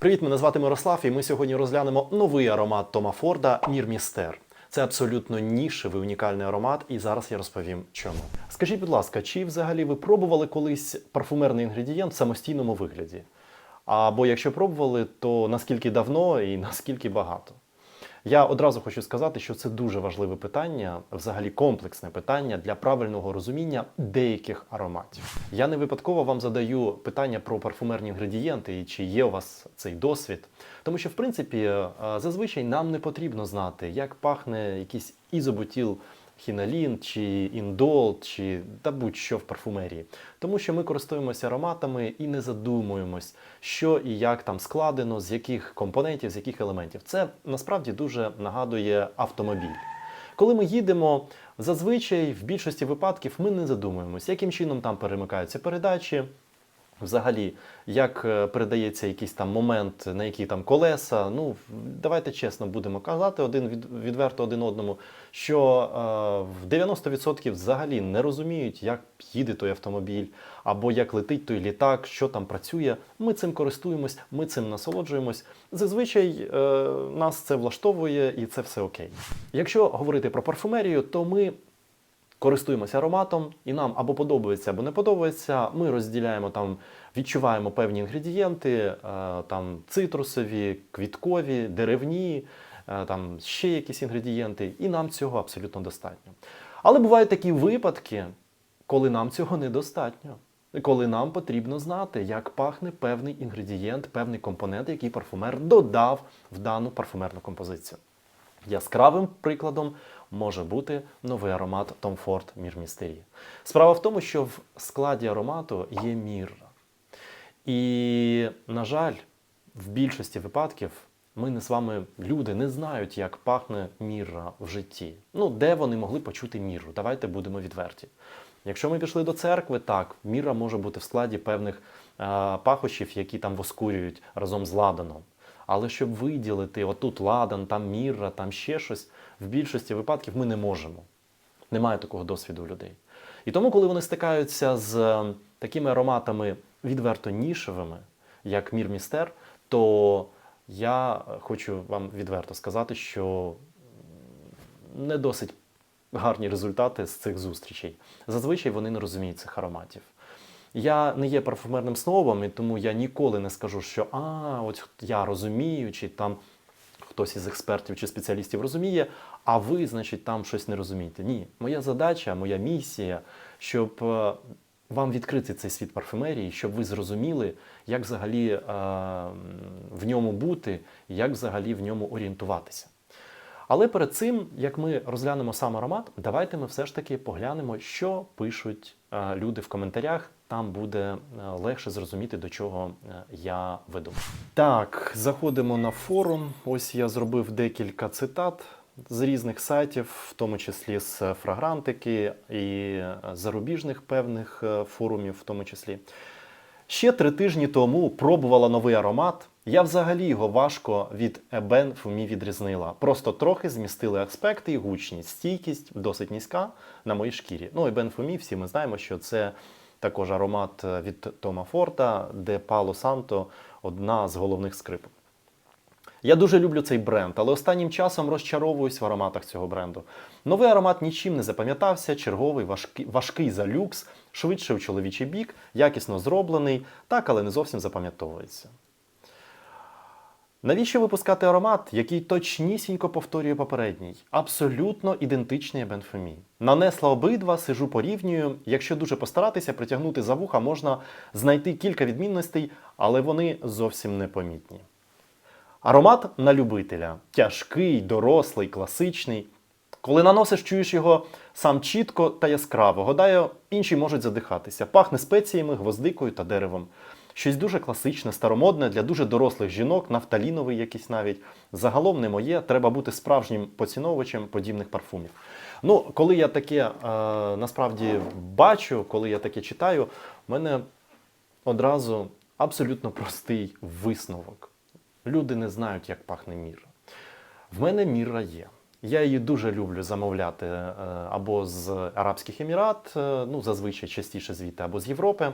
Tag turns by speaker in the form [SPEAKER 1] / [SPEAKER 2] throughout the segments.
[SPEAKER 1] Привіт, мене звати Мирослав, і ми сьогодні розглянемо новий аромат Тома Форда Мірмістер. Це абсолютно нішевий унікальний аромат, і зараз я розповім чому. Скажіть, будь ласка, чи взагалі ви пробували колись парфумерний інгредієнт в самостійному вигляді? Або якщо пробували, то наскільки давно і наскільки багато? Я одразу хочу сказати, що це дуже важливе питання, взагалі комплексне питання для правильного розуміння деяких ароматів. Я не випадково вам задаю питання про парфумерні інгредієнти і чи є у вас цей досвід. Тому що, в принципі, е, зазвичай нам не потрібно знати, як пахне якийсь ізобутіл хіналін, чи індол, чи та будь-що в парфумерії. Тому що ми користуємося ароматами і не задумуємось, що і як там складено, з яких компонентів, з яких елементів. Це насправді дуже нагадує автомобіль. Коли ми їдемо, зазвичай в більшості випадків ми не задумуємося, яким чином там перемикаються передачі. Взагалі, як е, передається якийсь там момент, на які там колеса. Ну, давайте чесно будемо казати один від, відверто один одному, що е, в 90% взагалі не розуміють, як їде той автомобіль, або як летить той літак, що там працює. Ми цим користуємось, ми цим насолоджуємось. Зазвичай е, нас це влаштовує і це все окей. Якщо говорити про парфумерію, то ми користуємося ароматом, і нам або подобається, або не подобається. Ми розділяємо там, відчуваємо певні інгредієнти, е, там цитрусові, квіткові, деревні, е, там ще якісь інгредієнти, і нам цього абсолютно достатньо. Але бувають такі випадки, коли нам цього недостатньо. Коли нам потрібно знати, як пахне певний інгредієнт, певний компонент, який парфумер додав в дану парфумерну композицію. Яскравим прикладом може бути новий аромат Tom Ford Мір Містері. Справа в тому, що в складі аромату є мірра. І, на жаль, в більшості випадків ми не з вами, люди, не знають, як пахне мірра в житті. Ну, де вони могли почути мірру? Давайте будемо відверті. Якщо ми пішли до церкви, так, мірра може бути в складі певних е, пахощів, які там воскурюють разом з ладаном. Але щоб виділити отут ладан, там мірра, там ще щось, в більшості випадків ми не можемо. Немає такого досвіду у людей. І тому, коли вони стикаються з е, такими ароматами відверто нішевими, як Мір Містер, то я хочу вам відверто сказати, що не досить гарні результати з цих зустрічей. Зазвичай вони не розуміють цих ароматів. Я не є парфумерним снобом, і тому я ніколи не скажу, що а, от я розумію, чи там хтось із експертів чи спеціалістів розуміє, а ви, значить, там щось не розумієте. Ні, моя задача, моя місія, щоб е, вам відкрити цей світ парфумерії, щоб ви зрозуміли, як взагалі е, в ньому бути, як взагалі в ньому орієнтуватися. Але перед цим, як ми розглянемо сам аромат, давайте ми все ж таки поглянемо, що пишуть е, люди в коментарях. Там буде е, легше зрозуміти, до чого е, я веду. Так, заходимо на форум. Ось я зробив декілька цитат з різних сайтів, в тому числі з фрагрантики і зарубіжних певних форумів, в тому числі. Ще три тижні тому пробувала новий аромат. Я взагалі його важко від Ебен Фумі відрізнила. Просто трохи змістили аспекти і гучність, стійкість досить низька на моїй шкірі. Ну, Ебен Фумі, всі ми знаємо, що це також аромат від Тома Форта, де Пало Санто одна з головних скрипок. Я дуже люблю цей бренд, але останнім часом розчаровуюсь в ароматах цього бренду. Новий аромат нічим не запам'ятався, черговий важкий, важкий за люкс, швидше у чоловічий бік, якісно зроблений, так, але не зовсім запам'ятовується. Навіщо випускати аромат, який точнісінько повторює попередній? Абсолютно ідентичний Бенфемі. Нанесла обидва, сижу порівнюю. Якщо дуже постаратися, притягнути за вуха можна знайти кілька відмінностей, але вони зовсім непомітні. Аромат на любителя тяжкий, дорослий, класичний. Коли наносиш, чуєш його сам чітко та яскраво. Гадаю, інші можуть задихатися. Пахне спеціями, гвоздикою та деревом. Щось дуже класичне, старомодне для дуже дорослих жінок, нафталіновий якийсь навіть. Загалом не моє, треба бути справжнім поціновувачем подібних парфумів. Ну, коли я таке е, насправді бачу, коли я таке читаю, в мене одразу абсолютно простий висновок. Люди не знають, як пахне міра. В мене міра є. Я її дуже люблю замовляти е, або з Арабських Емірат, е, ну зазвичай частіше звідти, або з Європи.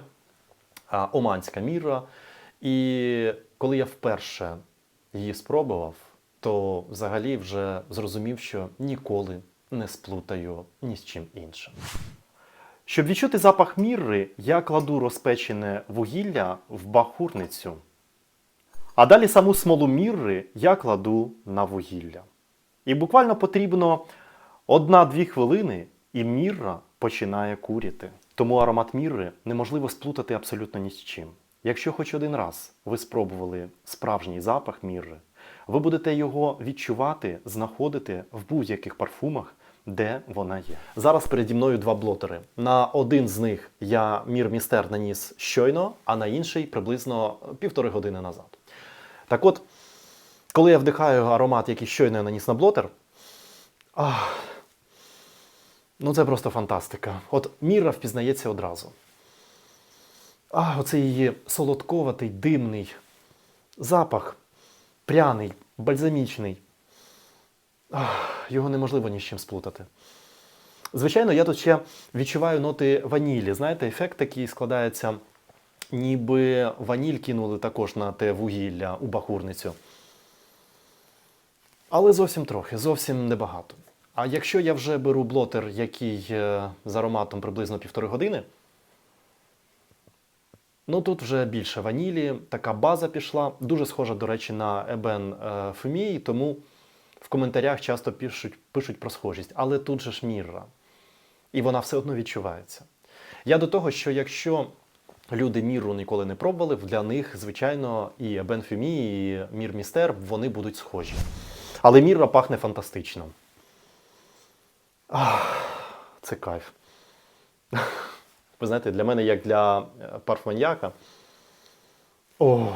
[SPEAKER 1] Оманська міра. І коли я вперше її спробував, то взагалі вже зрозумів, що ніколи не сплутаю ні з чим іншим. Щоб відчути запах мірри, я кладу розпечене вугілля в бахурницю. А далі саму смолу мірри я кладу на вугілля. І буквально потрібно одна-дві хвилини, і мірра починає куріти. Тому аромат мірри неможливо сплутати абсолютно ні з чим. Якщо хоч один раз ви спробували справжній запах мірри, ви будете його відчувати, знаходити в будь-яких парфумах, де вона є. Зараз переді мною два блотери. На один з них я мір містер наніс щойно, а на інший приблизно півтори години назад. Так от, коли я вдихаю аромат, який щойно я наніс на блотер, ах, ну це просто фантастика. От міра впізнається одразу. А, оце її солодковатий, димний запах, пряний, бальзамічний. Ах, його неможливо ні з чим сплутати. Звичайно, я тут ще відчуваю ноти ванілі. Знаєте, ефект такий складається, ніби ваніль кинули також на те вугілля у бахурницю. Але зовсім трохи, зовсім небагато. А якщо я вже беру блотер, який е, з ароматом приблизно півтори години, ну тут вже більше ванілі, така база пішла, дуже схожа, до речі, на Ебен Фемії, тому в коментарях часто пишуть, пишуть про схожість. Але тут же ж мірра. І вона все одно відчувається. Я до того, що якщо люди міру ніколи не пробували, для них, звичайно, і Ебен Фемі, і Мір Містер вони будуть схожі. Але мірра пахне фантастично. Ах, це кайф. Ви знаєте, для мене, як для е, парфманьяка, о,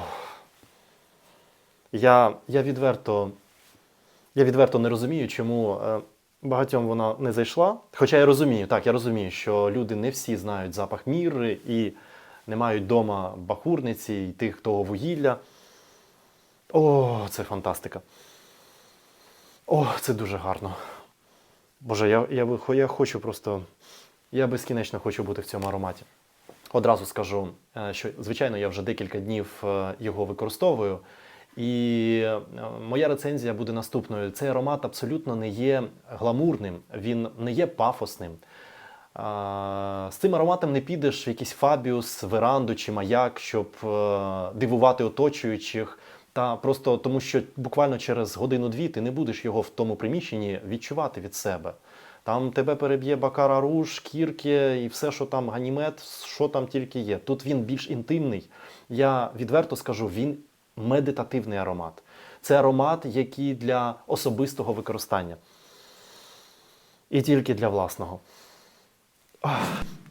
[SPEAKER 1] я, я, відверто, я відверто не розумію, чому е, багатьом вона не зайшла. Хоча я розумію, так, я розумію, що люди не всі знають запах мірри і не мають вдома бахурниці і тих того вугілля. О, це фантастика. О, це дуже гарно. Боже, я, я, я хочу просто. Я безкінечно хочу бути в цьому ароматі. Одразу скажу, е, що звичайно я вже декілька днів е, його використовую. І е, моя рецензія буде наступною. Цей аромат абсолютно не є гламурним, він не є пафосним. З цим ароматом не підеш в якийсь фабіус, веранду чи маяк, щоб дивувати оточуючих. Та просто тому, що буквально через годину-дві ти не будеш його в тому приміщенні відчувати від себе. Там тебе переб'є бакара руж, шкірки і все, що там ганімет, що там тільки є. Тут він більш інтимний. Я відверто скажу, він медитативний аромат. Це аромат, який для особистого використання. І тільки для власного.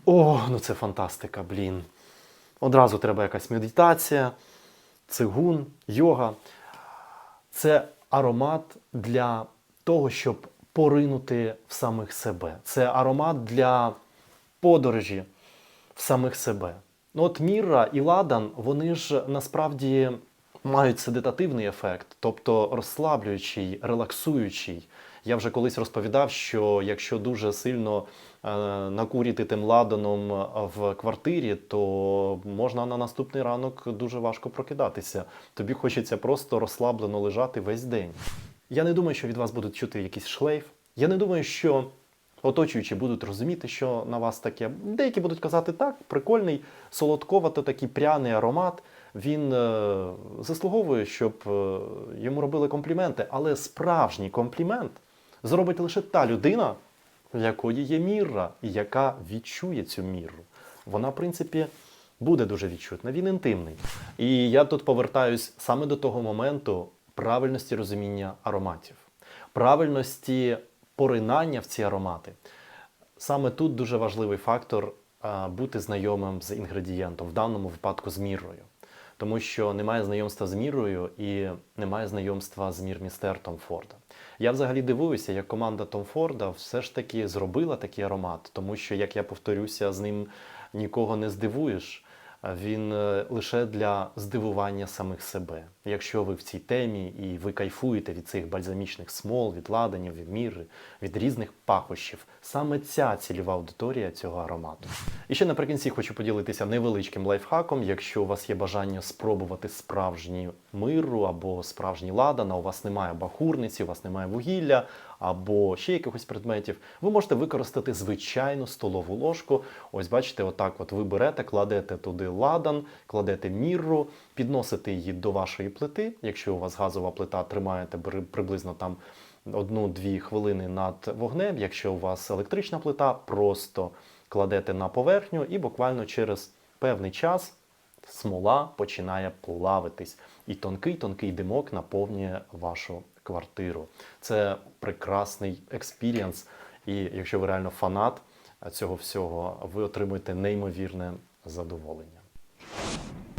[SPEAKER 1] О, ну це фантастика, блін. Одразу треба якась медитація, цигун, йога. Це аромат для того, щоб поринути в самих себе. Це аромат для подорожі в самих себе. Ну, от Мірра і Ладан, вони ж насправді мають седитативний ефект, тобто розслаблюючий, релаксуючий. Я вже колись розповідав, що якщо дуже сильно е, накуріти тим ладаном в квартирі, то можна на наступний ранок дуже важко прокидатися. Тобі хочеться просто розслаблено лежати весь день. Я не думаю, що від вас будуть чути якийсь шлейф. Я не думаю, що оточуючі будуть розуміти, що на вас таке. Деякі будуть казати, так, прикольний, солодковато такий пряний аромат. Він е, заслуговує, щоб е, йому робили компліменти. Але справжній комплімент зробить лише та людина, в якої є мірра, і яка відчує цю мірру. Вона, в принципі, буде дуже відчутна. Він інтимний. І я тут повертаюсь саме до того моменту правильності розуміння ароматів, правильності поринання в ці аромати. Саме тут дуже важливий фактор бути знайомим з інгредієнтом, в даному випадку з мірою. Тому що немає знайомства з мірою і немає знайомства з мірмістер Том Форда. Я взагалі дивуюся, як команда Том Форда все ж таки зробила такий аромат, тому що, як я повторюся, з ним нікого не здивуєш. Він е, лише для здивування самих себе. Якщо ви в цій темі і ви кайфуєте від цих бальзамічних смол, від ладанів, від міри, від різних пахощів, саме ця цільова аудиторія цього аромату. І ще наприкінці хочу поділитися невеличким лайфхаком. Якщо у вас є бажання спробувати справжню миру або справжній ладан, а у вас немає бахурниці, у вас немає вугілля або ще якихось предметів, ви можете використати звичайну столову ложку. Ось бачите, отак от ви берете, кладете туди ладан, кладете мірру, підносите її до вашої плити. Якщо у вас газова плита, тримаєте приблизно там одну-дві хвилини над вогнем. Якщо у вас електрична плита, просто кладете на поверхню і буквально через певний час смола починає плавитись, і тонкий-тонкий димок наповнює вашу квартиру. Це прекрасний експірієнс. І якщо ви реально фанат цього всього, ви отримуєте неймовірне задоволення.